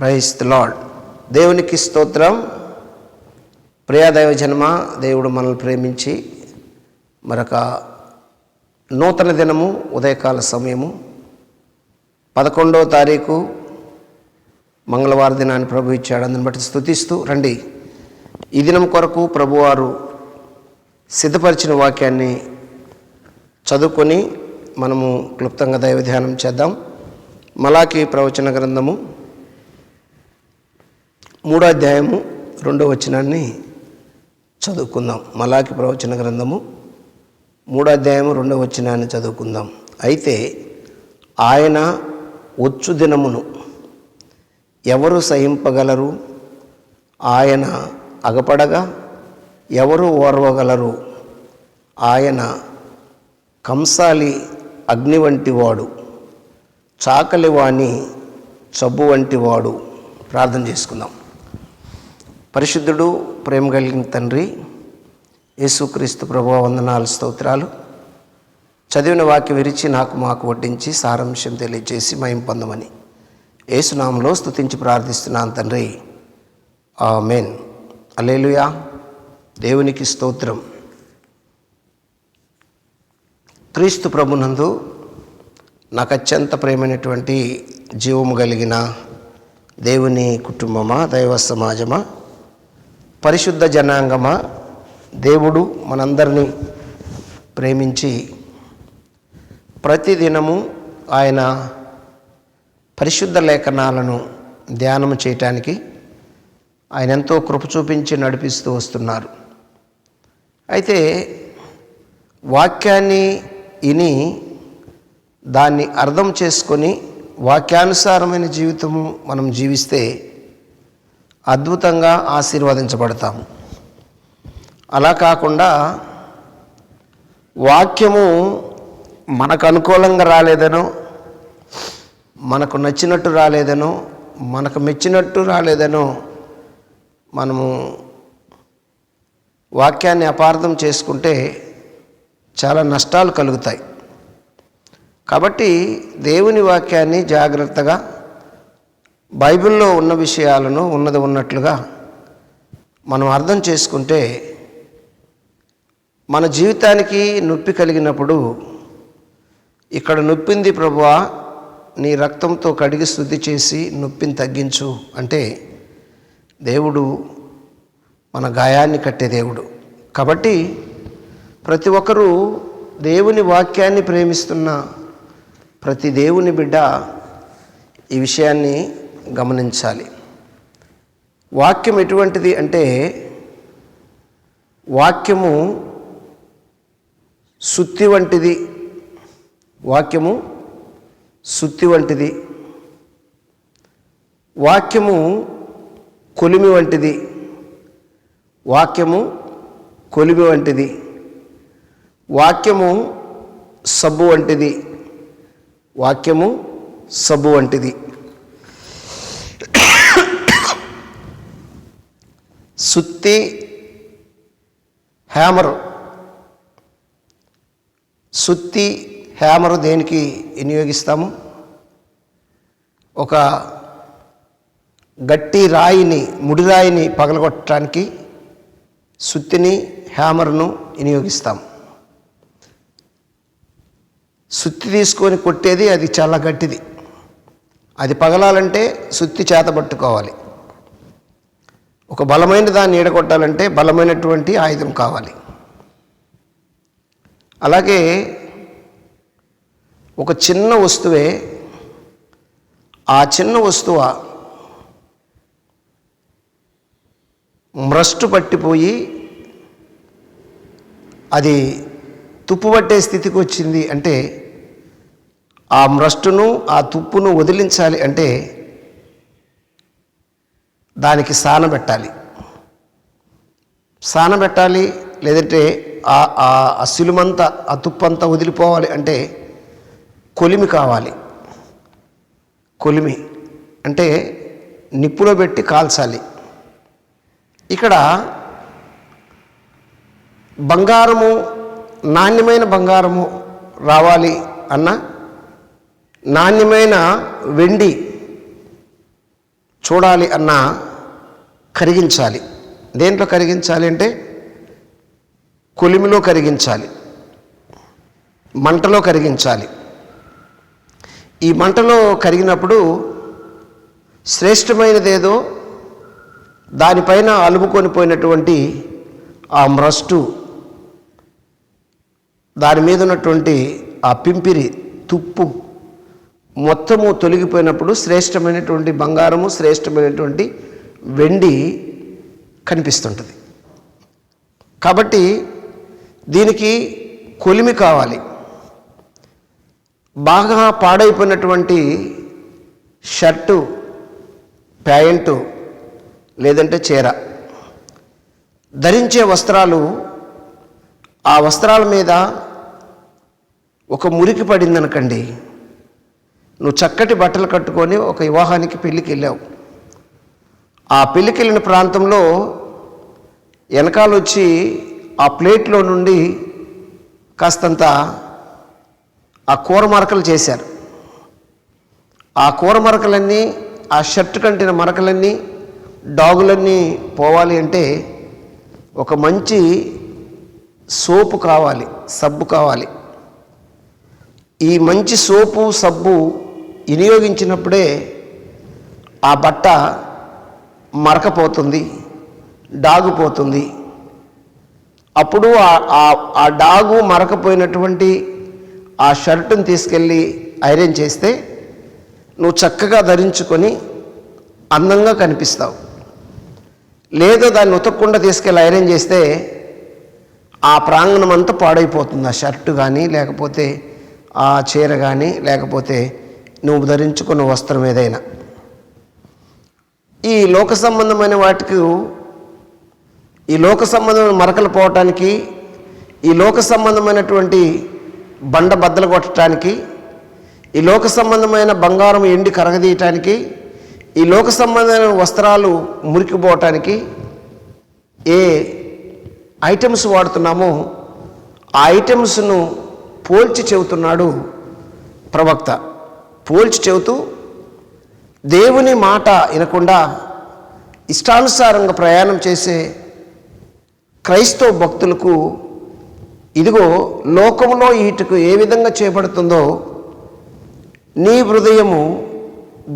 Price lord దేవునికి స్తోత్రం. ప్రియాదైవ జన్మ దేవుడు మనల్ని ప్రేమించి మరొక నూతన దినము ఉదయకాల సమయము. పదకొండవ తారీఖు మంగళవారం దినాన్ని ప్రభు ఇచ్చాడు. అందుని బట్టి స్థుతిస్తూ రండి. ఈ దినం కొరకు ప్రభువారు సిద్ధపరిచిన వాక్యాన్ని చదువుకొని మనము క్లుప్తంగా దైవ ధ్యానం చేద్దాం. మలాకి ప్రవచన గ్రంథము మూడో అధ్యాయము రెండో వచనాన్ని చదువుకుందాం. మలాకి ప్రవచన గ్రంథము మూడో అధ్యాయము రెండో వచనాన్ని చదువుకుందాం. అయితే ఆయన వచ్చు దినమును ఎవరు సహింపగలరు? ఆయన అగపడగా ఎవరు ఓర్వగలరు? ఆయన కంసాలి అగ్ని వంటివాడు చాకలివాణి చబ్బు వంటివాడు ప్రార్థన చేసుకుందాం. పరిశుద్ధుడు ప్రేమ కలిగిన తండ్రి యేసుక్రీస్తు ప్రభు వందనాలు స్తోత్రాలు. చదివిన వాక్య విరిచి నాకు మాకు వడ్డించి సారాంశం తెలియజేసి మయం పొందమని ఏసునామంలో స్తుతించి ప్రార్థిస్తున్నాను తండ్రి. ఆ మెయిన్ అలేలుయా దేవునికి స్తోత్రం. క్రీస్తు ప్రభునందు నాకు అత్యంత ప్రేమైనటువంటి జీవము కలిగిన దేవుని కుటుంబమా దైవ సమాజమా పరిశుద్ధ జనాంగమా? దేవుడు మనందరినీ ప్రేమించి ప్రతిదినము ఆయన పరిశుద్ధ లేఖనాలను ధ్యానం చేయటానికి ఆయన ఎంతో కృప చూపించి నడిపిస్తూ వస్తున్నారు. అయితే వాక్యాన్ని విని దాన్ని అర్థం చేసుకొని వాక్యానుసారమైన జీవితము మనం జీవిస్తే అద్భుతంగా ఆశీర్వదించబడతాము. అలా కాకుండా వాక్యము మనకు అనుకూలంగా రాలేదనో మనకు నచ్చినట్టు రాలేదనో మనకు మెచ్చినట్టు రాలేదనో మనము వాక్యాన్ని అపార్థం చేసుకుంటే చాలా నష్టాలు కలుగుతాయి. కాబట్టి దేవుని వాక్యాన్ని జాగ్రత్తగా బైబిల్లో ఉన్న విషయాలను ఉన్నది ఉన్నట్లుగా మనం అర్థం చేసుకుంటే మన జీవితానికి నొప్పి కలిగినప్పుడు ఇక్కడ నొప్పింది ప్రభువా నీ రక్తంతో కడిగి శుద్ధి చేసి నొప్పిని తగ్గించు అంటే దేవుడు మన గాయాన్ని కట్టే దేవుడు. కాబట్టి ప్రతి ఒక్కరూ దేవుని వాక్యాన్ని ప్రేమిస్తున్న ప్రతి దేవుని బిడ్డ ఈ విషయాన్ని గమనించాలి. వాక్యం ఎటువంటిది అంటే వాక్యము సుత్తి వంటిది. వాక్యము సుత్తి వంటిది. వాక్యము కొలిమి వంటిది. వాక్యము కొలిమి వంటిది. వాక్యము సబ్బు వంటిది. వాక్యము సబ్బు వంటిది. సుత్తి హ్యామరు. సుత్తి హ్యామరు దేనికి వినియోగిస్తాము? ఒక గట్టి రాయిని ముడి రాయిని పగలగొట్టడానికి సుత్తిని హ్యామర్ను వినియోగిస్తాం సుత్తి తీసుకొని కొట్టేది అది చాలా గట్టిది. అది పగలాలంటే సుత్తి చేత పట్టుకోవాలి. ఒక బలమైన దాన్ని ఈడగొట్టాలంటే బలమైనటువంటి ఆయుధం కావాలి. అలాగే ఒక చిన్న వస్తువే ఆ చిన్న వస్తువ మ్రస్టు పట్టిపోయి అది తుప్పు పట్టే స్థితికి వచ్చింది అంటే ఆ మ్రస్టును ఆ తుప్పును వదిలించాలి అంటే దానికి స్నానం పెట్టాలి. స్నానం పెట్టాలి లేదంటే ఆ ఆ సిలుమంతా ఆ తుప్పంతా వదిలిపోవాలి అంటే కొలిమి కావాలి. కొలిమి అంటే నిప్పులో పెట్టి కాల్చాలి. ఇక్కడ బంగారము నాణ్యమైన బంగారము రావాలి అన్న నాణ్యమైన వెండి చూడాలి అన్నా కరిగించాలి. దేంట్లో కరిగించాలి అంటే కొలిమిలో కరిగించాలి. మంటలో కరిగించాలి. ఈ మంటలో కరిగినప్పుడు శ్రేష్టమైనదేదో దానిపైన అలుముకొని పోయినటువంటి ఆ మ్రస్టు దాని మీద ఉన్నటువంటి ఆ పింపిరి తుప్పు మొత్తము తొలగిపోయినప్పుడు శ్రేష్టమైనటువంటి బంగారము శ్రేష్టమైనటువంటి వెండి కనిపిస్తుంటుంది. కాబట్టి దీనికి కొలిమి కావాలి. బాగా పాడైపోయినటువంటి షర్టు ప్యాంటు లేదంటే చీర. ధరించే వస్త్రాలు ఆ వస్త్రాల మీద ఒక మురికి పడిందనకండి నువ్వు చక్కటి బట్టలు కట్టుకొని ఒక వివాహానికి పెళ్ళికి వెళ్ళావు ఆ పెళ్ళికి వెళ్ళిన ప్రాంతంలో వెనకాలొచ్చి ఆ ప్లేట్లో నుండి కాస్తంత ఆ కూర మరకలు చేశారు. ఆ కూర మరకలన్నీ ఆ షర్ట్ కంటిన మరకలన్నీ డాగులన్నీ పోవాలి అంటే ఒక మంచి సోపు కావాలి సబ్బు కావాలి. ఈ మంచి సోపు సబ్బు వినియోగించినప్పుడే ఆ బట్ట మరకపోతుంది డాగు పోతుంది అప్పుడు ఆ- ఆ- ఆ డాగు మరకపోయినటువంటి ఆ షర్టును తీసుకెళ్ళి ఐరన్ చేస్తే నువ్వు చక్కగా ధరించుకొని అందంగా కనిపిస్తావు. లేదా దాన్ని ఉతకకుండా తీసుకెళ్ళి ఐరన్ చేస్తే ఆ ప్రాంగణం అంతా పాడైపోతుంది. ఆ షర్టు కానీ లేకపోతే ఆ చీర కానీ లేకపోతే నువ్వు ధరించుకున్న వస్త్రం ఏదైనా. ఈ లోక సంబంధమైన వాటికి ఈ లోక సంబంధమైన మరకలు పోవటానికి ఈ లోక సంబంధమైనటువంటి బండ బద్దలు కొట్టడానికి ఈ లోక సంబంధమైన బంగారం ఎండి కరగదీయటానికి ఈ లోక సంబంధమైన వస్త్రాలు మురికిపోవటానికి ఏ ఐటమ్స్ వాడుతున్నామో ఆ ఐటమ్స్ను పోల్చి చెబుతున్నాడు ప్రవక్త. పోల్చి చెబుతూ దేవుని మాట వినకుండా ఇష్టానుసారంగా ప్రయాణం చేసే క్రైస్తవ భక్తులకు ఇదిగో లోకంలో ఈటుకు ఏ విధంగా చేపడుతుందో నీ హృదయము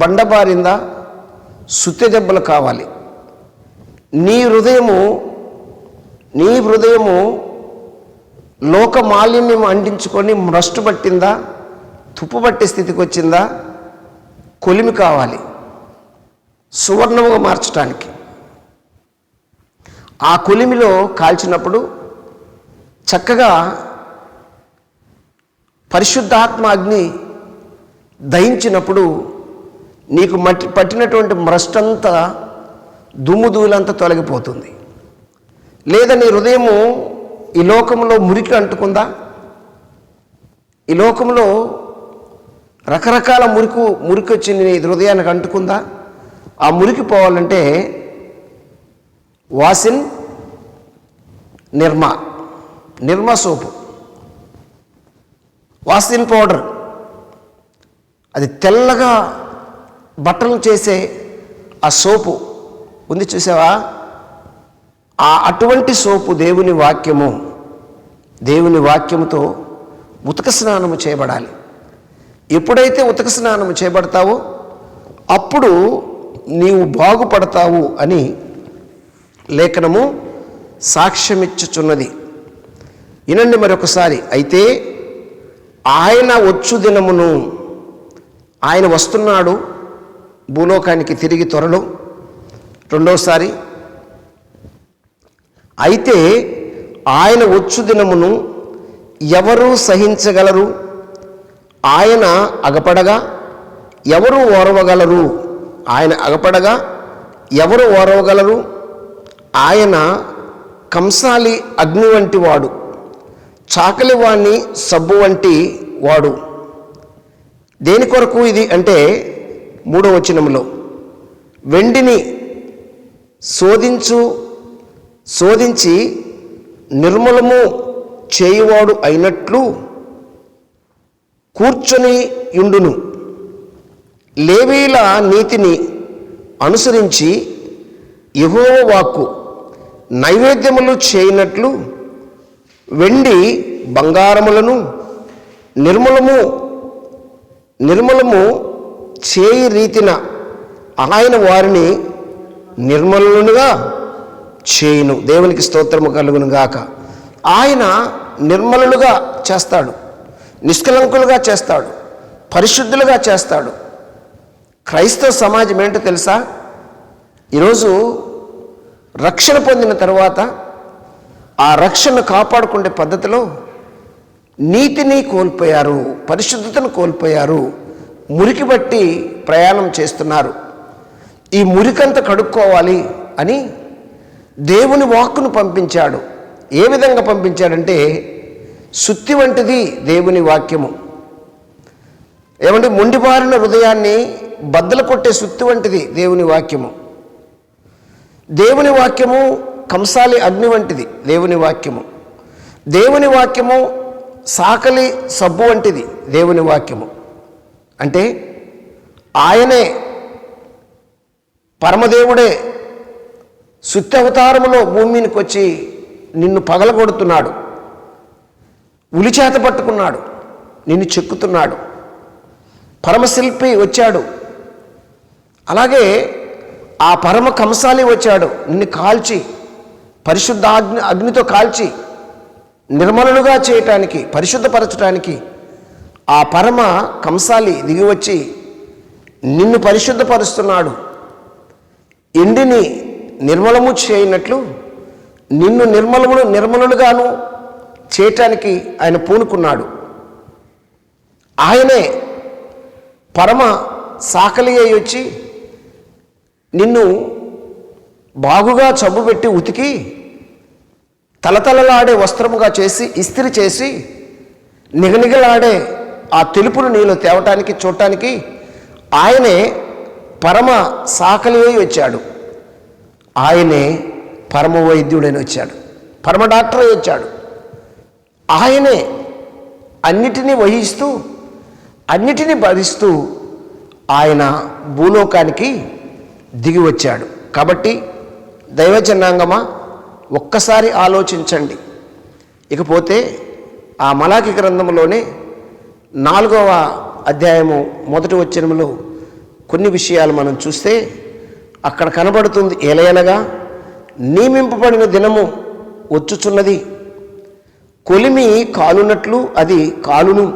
బండబారిందా సుత్తె దెబ్బలు కావాలి. నీ హృదయము నీ హృదయము లోక మాలిన్యం అంటించుకొని మ్రష్టు పట్టిందా? తుప్పు పట్టే స్థితికి వచ్చిందా? కొలిమి కావాలి. సువర్ణముగా మార్చడానికి ఆ కొలిమిలో కాల్చినప్పుడు చక్కగా పరిశుద్ధాత్మ అగ్ని దహించినప్పుడు నీకు మట్టి పట్టినటువంటి మ్రష్టంతా దుమ్ము ధూళంతా తొలగిపోతుంది. లేదా నీ హృదయము ఈ లోకంలో మురికి అంటుకుందా? ఈ లోకంలో రకరకాల మురికి మురికి వచ్చి నీ హృదయానికి అంటుకుందా? ఆ మురికి పోవాలంటే వాసిన్ నిర్మ నిర్మ సోపు. వాసిన్ పౌడర్. అది తెల్లగా బట్టలు చేసే ఆ సోపు. ఉంది చూసావా? ఆ అటువంటి సోపు దేవుని వాక్యము. దేవుని వాక్యముతో ఉతక స్నానము చేయబడాలి. ఎప్పుడైతే ఉతక స్నానము చేయబడతావో అప్పుడు నీవు బాగుపడతావు అని లేఖనము సాక్ష్యమిచ్చుచున్నది. వినండి మరొకసారి. అయితే ఆయన వచ్చు దినమును ఆయన వస్తున్నాడు భూలోకానికి తిరిగి త్వరలో. రెండోసారి అయితే ఆయన వచ్చు దినమును ఎవరు సహించగలరు? ఆయన అగపడగా ఎవరు ఓరవగలరు? ఆయన అగపడగా ఎవరు ఓరవగలరు? ఆయన కంసాలి అగ్ని వంటి వాడు చాకలి వాణ్ణి సబ్బు వంటి వాడు. దేని కొరకు ఇది అంటే మూడో వచనంలో వెండిని శోధించు శోధించి నిర్మలము చేయువాడు అయినట్లు కూర్చొని యుండును లేవీల నీతిని అనుసరించి యహోవ వాక్కు నైవేద్యములు చేయనట్లు వెండి బంగారములను నిర్మలము నిర్మలము చేయి రీతిన ఆయన వారిని నిర్మలునుగా చేయును. దేవునికి స్తోత్రము కలుగును గాక ఆయన నిర్మలుగా చేస్తాడు. నిష్కలంకులుగా చేస్తాడు పరిశుద్ధులుగా చేస్తాడు. క్రైస్తవ సమాజం ఏంటో తెలుసా? ఈరోజు రక్షణ పొందిన తర్వాత ఆ రక్షణను కాపాడుకునే పద్ధతిలో నీతిని కోల్పోయారు పరిశుద్ధతను కోల్పోయారు మురికి బట్టి ప్రయాణం చేస్తున్నారు. ఈ మురికంతా కడుక్కోవాలి అని దేవుని వాక్కును పంపించాడు. ఏ విధంగా పంపించాడంటే సుత్తి వంటిది దేవుని వాక్యము. ఏమంటే మొండిబారిన హృదయాన్ని బద్దలు కొట్టే సుత్తి వంటిది దేవుని వాక్యము. దేవుని వాక్యము కంసాలి అగ్ని వంటిది దేవుని వాక్యము. దేవుని వాక్యము సాకలి సబ్బు వంటిది దేవుని వాక్యము. అంటే ఆయనే పరమదేవుడే సుత్తి అవతారములో భూమికి వచ్చి నిన్ను పగలగొడుతున్నాడు. ఉలిచేత పట్టుకున్నాడు. నిన్ను చెక్కుతున్నాడు. పరమశిల్పి వచ్చాడు. అలాగే ఆ పరమ కంసాలి వచ్చాడు. నిన్ను కాల్చి పరిశుద్ధ అగ్ని అగ్నితో కాల్చి నిర్మలుగా చేయటానికి పరిశుద్ధపరచడానికి ఆ పరమ కంసాలి దిగి వచ్చి నిన్ను పరిశుద్ధపరుస్తున్నాడు. ఎండిని నిర్మలము చేయనట్లు నిన్ను నిర్మలమును నిర్మలుగాను చేయటానికి ఆయన పూనుకున్నాడు. ఆయనే పరమ సాకలి అయి వచ్చి నిన్ను బాగుగా చబ్బు పెట్టి ఉతికి తలతలలాడే వస్త్రముగా చేసి ఇస్త్రి చేసి నిగనిగలాడే ఆ తెలుపును నీలో తేవటానికి చూడటానికి ఆయనే పరమ సాకలి అయి వచ్చాడు. ఆయనే పరమ వైద్యుడని వచ్చాడు. పరమ డాక్టర్ అయి వచ్చాడు. ఆయనే అన్నిటినీ వహిస్తూ అన్నిటినీ భరిస్తూ ఆయన భూలోకానికి దిగి వచ్చాడు. కాబట్టి దైవజనాంగమా ఒక్కసారి ఆలోచించండి. ఇకపోతే ఆ మలాకి గ్రంథంలోనే నాలుగవ అధ్యాయము మొదటి వచ్చినంలో కొన్ని విషయాలు మనం చూస్తే అక్కడ కనబడుతుంది. ఏలయనగా నియమింపబడిన దినము వచ్చుచున్నది. కొలిమి కాలునట్లు అది కాలును.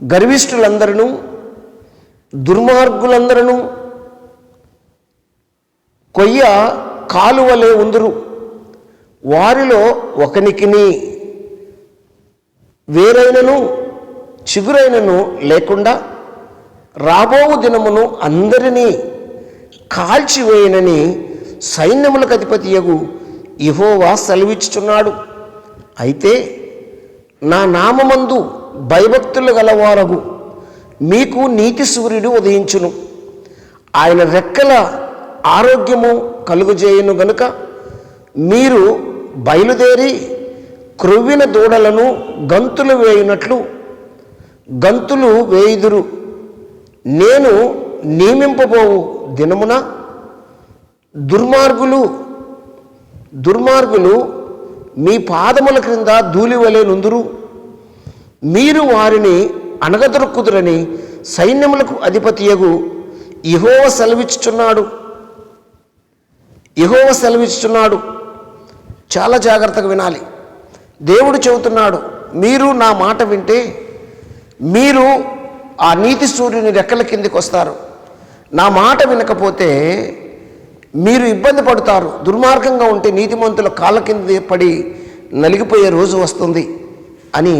గర్విష్ఠులందరూ దుర్మార్గులందరూ కొయ్య కాలువలే ఉందురు. వారిలో ఒకనికిని వేరైనను చిగురైనను లేకుండా రాబోవు దినమును అందరినీ కాల్చివేయనని సైన్యములకు అధిపతియగు ఇహోవా సెలవిచ్చుచున్నాడు. అయితే నా నామమందు భయభక్తులు గలవారగు. మీకు నీతి సూర్యుడు ఉదయించును. ఆయన రెక్కల ఆరోగ్యము కలుగుజేయును గనుక మీరు బయలుదేరి క్రొవ్విన దూడలను గంతులు వేయునట్లు గంతులు వేయుదురు. నేను నియమింపబోవు దినమున దుర్మార్గులు దుర్మార్గులు మీ పాదముల క్రింద ధూళివలే నుందురు. మీరు వారిని అనగదొరుకుదురని సైన్యములకు అధిపతియగు ఇహోవ సెలవిచ్చుచున్నాడు. ఇహోవ సెలవిచ్చుచున్నాడు. చాలా జాగ్రత్తగా వినాలి. దేవుడు చెబుతున్నాడు మీరు నా మాట వింటే మీరు ఆ నీతి సూర్యుని రెక్కల కిందికి వస్తారు. నా మాట వినకపోతే మీరు ఇబ్బంది పడతారు దుర్మార్గంగా ఉంటే నీతిమంతుల కాళ్ళ కింద పడి నలిగిపోయే రోజు వస్తుంది అని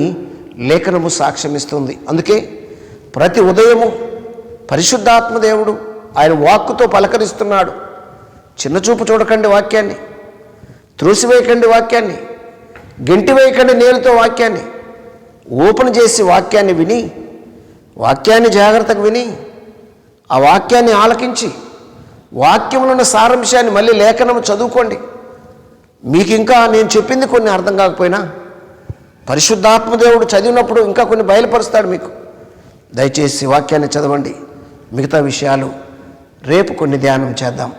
లేఖనము సాక్ష్యమిస్తుంది. అందుకే ప్రతి ఉదయము పరిశుద్ధాత్మదేవుడు ఆయన వాక్కుతో పలకరిస్తున్నాడు. చిన్న చూపు చూడకండి వాక్యాన్ని త్రోసివేయకండి వాక్యాన్ని గెంటి వేయకండి వాక్యాన్ని ఓపెన్ చేసి వాక్యాన్ని విని వాక్యాన్ని జాగ్రత్తగా విని ఆ వాక్యాన్ని ఆలకించి వాక్యంలో సారాంశాన్ని మళ్ళీ లేఖనం చదువుకోండి. మీకు ఇంకా నేను చెప్పింది కొన్ని అర్థం కాకపోయినా పరిశుద్ధాత్మదేవుడు చదివినప్పుడు ఇంకా కొన్ని బయలుపరుస్తాడు మీకు. దయచేసి వాక్యాన్ని చదవండి. మిగతా విషయాలు రేపు కొన్ని ధ్యానం చేద్దాం.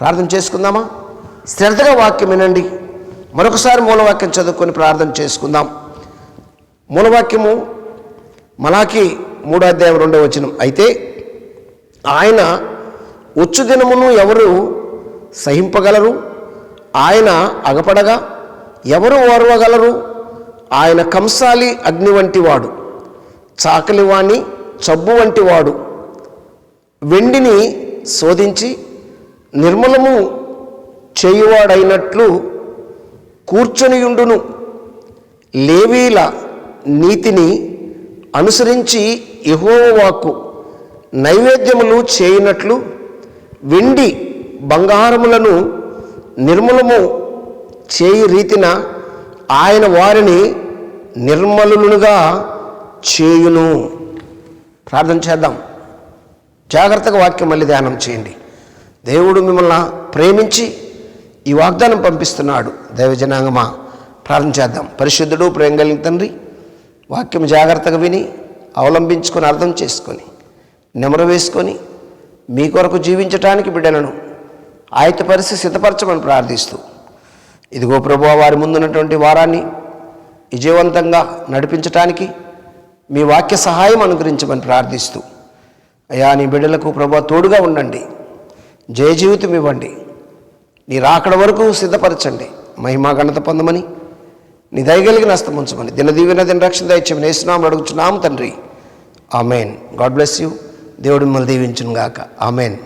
ప్రార్థన చేసుకుందామా? శ్రద్ధగా వాక్యం వినండి. మరొకసారి మూలవాక్యం చదువుకొని ప్రార్థన చేసుకుందాం. మూలవాక్యము మలాకి మూడో అధ్యాయం రెండో వచనం. అయితే ఆయన వచ్చు దినమును ఎవరు సహింపగలరు? ఆయన అగపడగా ఎవరు ఓర్వగలరు? ఆయన కంసాలి అగ్ని వంటివాడు చాకలివాణి చబ్బు వంటివాడు. వెండిని శోధించి నిర్మలము చేయువాడైనట్లు కూర్చొనియుండును. లేవీల నీతిని అనుసరించి ఇహోవాకు నైవేద్యములు చేయనట్లు వెండి బంగారములను నిర్మలము చేయి రీతిన ఆయన వారిని నిర్మలులుగా చేయును. ప్రార్థన చేద్దాం. జాగ్రత్తగా వాక్యం మళ్ళీ ధ్యానం చేయండి. దేవుడు మిమ్మల్ని ప్రేమించి ఈ వాగ్దానం పంపిస్తున్నాడు. దైవజనాంగమా ప్రార్థన చేద్దాం. పరిశుద్ధుడు ప్రేమ కలిగిన తండ్రి వాక్యం జాగ్రత్తగా విని అవలంబించుకొని అర్థం చేసుకొని నెమరు వేసుకొని మీ కొరకు జీవించటానికి బిడ్డలను ఆయతపరిచి సిద్ధపరచమని ప్రార్థిస్తూ ఇదిగో ప్రభు వారి ముందున్నటువంటి వారాన్ని విజయవంతంగా నడిపించటానికి మీ వాక్య సహాయం అనుగ్రహించమని ప్రార్థిస్తూ అయ్యా నీ బిడ్డలకు ప్రభు తోడుగా ఉండండి జయ జీవితం ఇవ్వండి నీ రాకడ వరకు సిద్ధపరచండి మహిమా ఘనత పొందమని నీ దయగలిగిన హస్తం ఉంచమని దినదీవిన దిన రక్షణ దయచేమని వేస్తున్నాము అడుగుచున్నాము తండ్రి. ఆమెన్. God bless you. దేవుడు మిమ్మల్ని దీవించును గాక ఆమెన్.